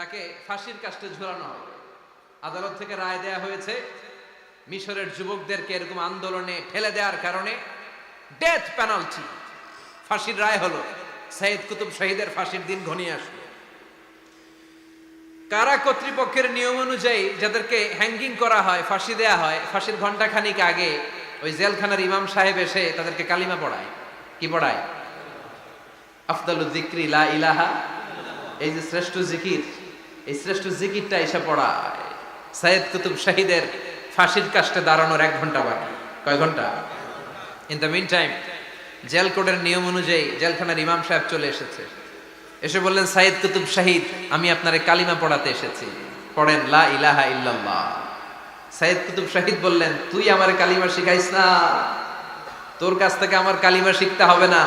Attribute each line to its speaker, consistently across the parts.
Speaker 1: তাকে ফাঁসির কাস্টে ঝুলানো হয়। আদালত থেকে রায় দেয়া হয়েছে, মিশরের যুবকদেরকে এরকম আন্দোলনে ঠেলে দেওয়ার কারণে ডেথ পেনাল্টি ফাঁসির রায় হলো। সাইদ কুতুব শহীদের ফাঁসির দিন ঘনিয়ে আসলো। কারা কর্তৃপক্ষের নিয়ম অনুযায়ী যাদেরকে হ্যাঙ্গিং করা হয়, ফাঁসি দেয়া হয়, ফাঁসির ঘণ্টা খানিক আগে ওই জেলখানার ইমাম সাহেব এসে তাদেরকে কালিমা পড়ায়। কি পড়ায়? আফদালু জিক্রি লা ইলাহা, এই যে শ্রেষ্ঠ জিকির এই শ্রেষ্ঠ জিকিরটা এসে পড়ায়। সাইদ কুতুব শাহিদের ফাঁসির কাস্টে দাঁড়ানোর এক ঘণ্টা বাকি। কয় ঘণ্টা? In the mean time jail কোডের নিয়ম অনুযায়ী জেলখানার ইমাম সাহেব চলে এসেছে। এসে বললেন সাইদ কুতুব শাহিদ, আমি আপনারে কালিমা পড়াতে এসেছি। পড়েন, লা ইলাহা ইল্লাল্লাহ। সাইদ কুতুব শাহিদ বললেন, তুই আমার কালিমা শিখাইস না। তোর কাছ থেকে আমার কালিমা শিখতে হবে না।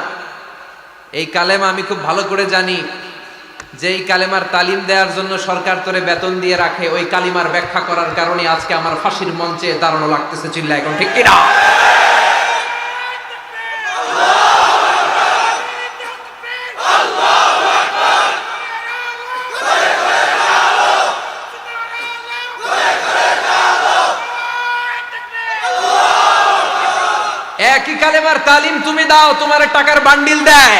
Speaker 1: এই কালেমা আমি খুব ভালো করে জানি। যে এই কালেমার তালিম দেওয়ার জন্য সরকার তোরে বেতন দিয়ে রাখে, ওই কালিমার ব্যাখ্যা করার কারণে আজকে আমার ফাঁসির মঞ্চে দাঁড়ানো লাগতেছে চিল্লা এখন, ঠিক কিনা? একই কালেমার তালিম তুমি দাও, তোমার টাকার বান্ডিল দেয়।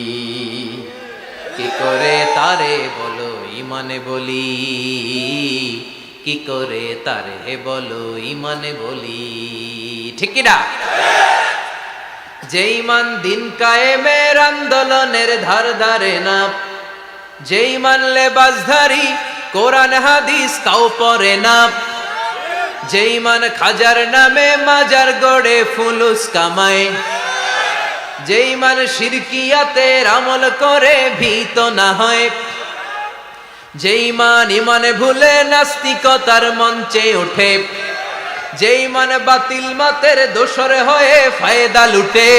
Speaker 1: কি করে তারে বলো, ইমানে বলি? কি করে তারে বলো, ইমানে বলি? ঠিক না যে ইমান দিন কায়েমের আন্দোলনের ধার ধারে না, যেই মানলে বাজধারী কোরআন, হাদিস কাউ পরে না, যেই মান খাজার নামে মাজার গড়ে ফুলুস কামায় যেই মান শিরকিয়াতের আমল করে, ভীত না হয়। যেই মান ইমানে ভুলে, নাস্তিকতার মঞ্চে ওঠে। যেই মান বাতিল মাতের দোসরে হয়ে ফায়দা লুটে।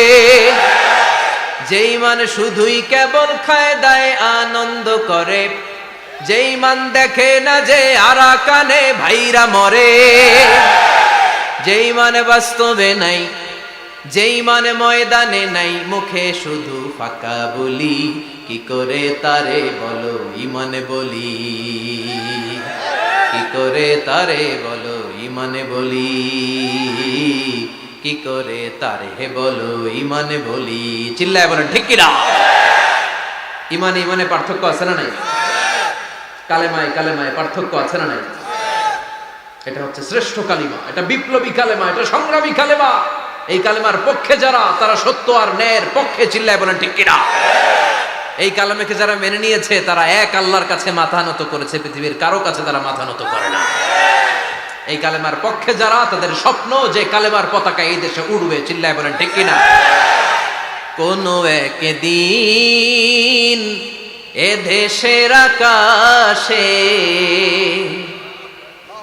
Speaker 1: যেই মান শুধুই কেবল খায় দায় আনন্দ করে। যেই মান দেখে না যে আরা কানে ভাইরা মরে। যেই মানে বাস্তবে নাই যেই মানে ময়দানে নাই, মুখে শুধু ফাঁকা বলি, কি করে তারে বলো ইমানে বলি? কি করে তারে বলো ইমানে বলি? কি করে তারে বলো ইমানে বলি? চিল্লায় বলেন, ঠিক কিনা? ইমানে ইমানে পার্থক্য আছে না নাই? কালেমায় কালেমায় পার্থক্য আছে না নাই? এটা হচ্ছে শ্রেষ্ঠ কালিমা, এটা বিপ্লবী কালেমা, এটা সংগ্রামী কালেমা। এই কালেমার পক্ষে যারা, তারা সত্য আর ন্যায়ের পক্ষে চিল্লায় বলেন, ঠিক কিনা? এই কালেমাকে যারা মেনে নিয়েছে, তারা এক আল্লাহর কাছে মাথা নত করেছে, পৃথিবীর কারও কাছে তারা মাথা নত করে না। এই কালেমার পক্ষে যারা, তাদের স্বপ্ন যে কালেমার পতাকা এই দেশে উড়বে, চিল্লায় বলেন, ঠিক কিনা? কোন একদিন এ দেশের আকাশে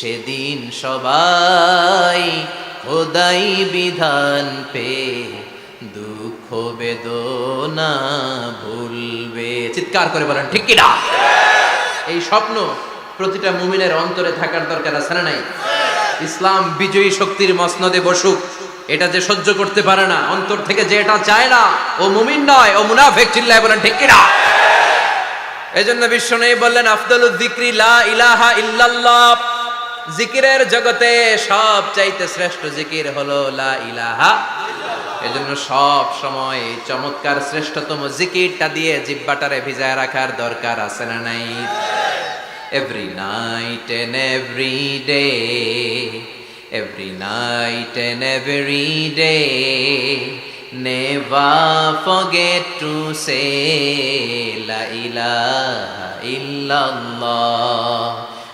Speaker 1: সেদিন সবাই খোদাই বিধান পে দুঃখ বেদনা ভুলবে। চিৎকার করে বলেন, ঠিক কিনা? এই স্বপ্ন প্রতিটা মুমিনের অন্তরে থাকার দরকার আছে না নাই? ইসলাম বিজয়ী শক্তির মসনদে বসুক। এটা যে সহ্য করতে পারে না, অন্তর থেকে যে এটা চায় না, ও মুমিন নয়, ও মুনাফেক চিল্লায় বলেন, ঠিক কিনা? এজন্য বিশ্ব নেই বললেন আফদলুল যিকরি লা ইলাহা ইল্লাল্লাহ। জিকিরের জগতে সব চাইতে শ্রেষ্ঠ জিকির হলো লা ইলাহা এজন্য সব সময় চমৎকার শ্রেষ্ঠতম জিকিরটা দিয়ে জিব্বাটারে ভিজায় রাখার দরকার আছে না নাই every night and every day every night and every day Never forget to say, La ilaha illallah.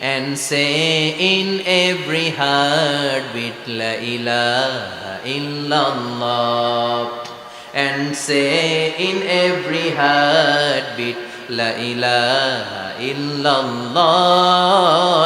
Speaker 1: and say in every heartbeat La ilaha illallah and say in every heartbeat La ilaha illallah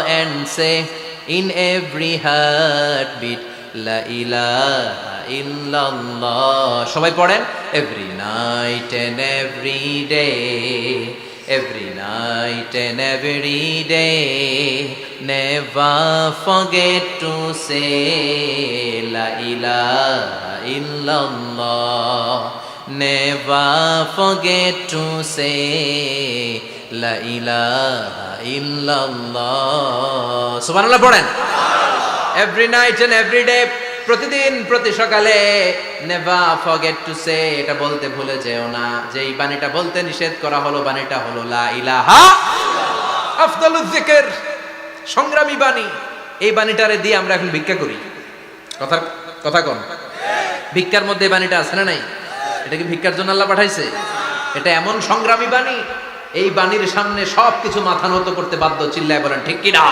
Speaker 1: and say in every heartbeat La ilaha illallah সবাই পড়েন every night and every day every night and every day never forget to say La ilaha illallah never forget to say La ilaha illallah পড়েন every night and every day প্রতিদিন প্রতি সকালে Neva forget to সে এটা বলতে ভুলে যেও না যে এই বাণীটা বলতে নিষেধ করা হলো, বাণীটা হলো লা ইলাহা আফদালুজ সংগ্রামী বাণী। এই বাণীটারে দিয়ে আমরা এখন ভিক্ষা করি। কথা কথা কোন। ভিক্ষার মধ্যে এই বাণীটা আছে না নাই? এটা কি ভিক্ষার জন্য আল্লাহ পাঠাইছে? এটা এমন সংগ্রামী বাণী, এই বাণীর সামনে সব কিছু মাথা নত করতে বাধ্য, চিল্লায় বলেন, ঠিক কি না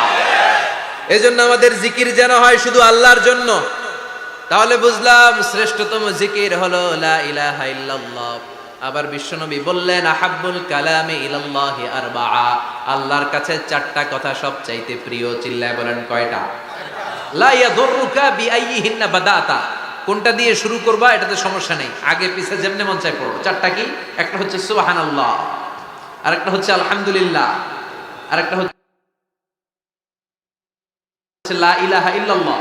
Speaker 1: এজন্য আমাদের জিকির যেন হয় শুধু আল্লাহর জন্য। তাহলে বুঝলাম শ্রেষ্ঠতম জিকির হলো লা ইলাহা ইল্লাল্লাহ। আবার বিশ্বনবী বললেন, আহাব্বুল কালামে ইলাল্লাহি আরবাআ। আল্লাহর কাছে চারটা কথা সবচাইতে প্রিয়, চিল্লায় বলেন কয়টা? লা ইয়াদুররুকা বিআইয়িহিন্না বাদাতা। কোনটা দিয়ে শুরু করবা, এটাতে সমস্যা নেই। আগে পিছে যেমনে মন চাই পড়ো। চারটা কি? একটা হচ্ছে সুবহানাল্লাহ, আরেকটা হচ্ছে আলহামদুলিল্লাহ, আরেকটা হচ্ছে লা ইলাহা ইল্লাল্লাহ।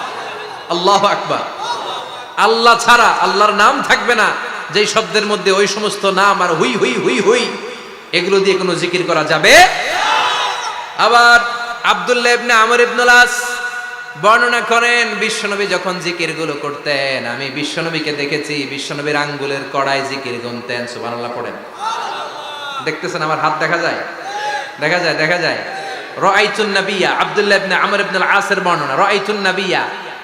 Speaker 1: আল্লাহু আকবার। আল্লাহ ছাড়া আল্লাহর নাম থাকবে না। যেই শব্দের মধ্যে ওই সমস্ত নাম আর হুই হুই হুই হুই, এগুলো দিয়ে কোনো জিকির করা যাবে? আবার আব্দুল্লাহ ইবনে আমর ইবনুল বর্ণনা করেন, বিশ্বনবী যখন জিকিরগুলো করতেন, আমি বিশ্বনবীকে দেখেছি, বিশ্বনবীর আঙ্গুলের কড়াই জিকির গুনতেন, সুবহানাল্লাহ পড়েন। দেখতেছেন আমার হাত দেখা যায়? দেখা যায় দেখা যায়। রাআইতুন নাবিয়া, আব্দুল্লাহ ইবনে আমর ইবনুল আসের বর্ণনা, রাআইতুন নাবিয়া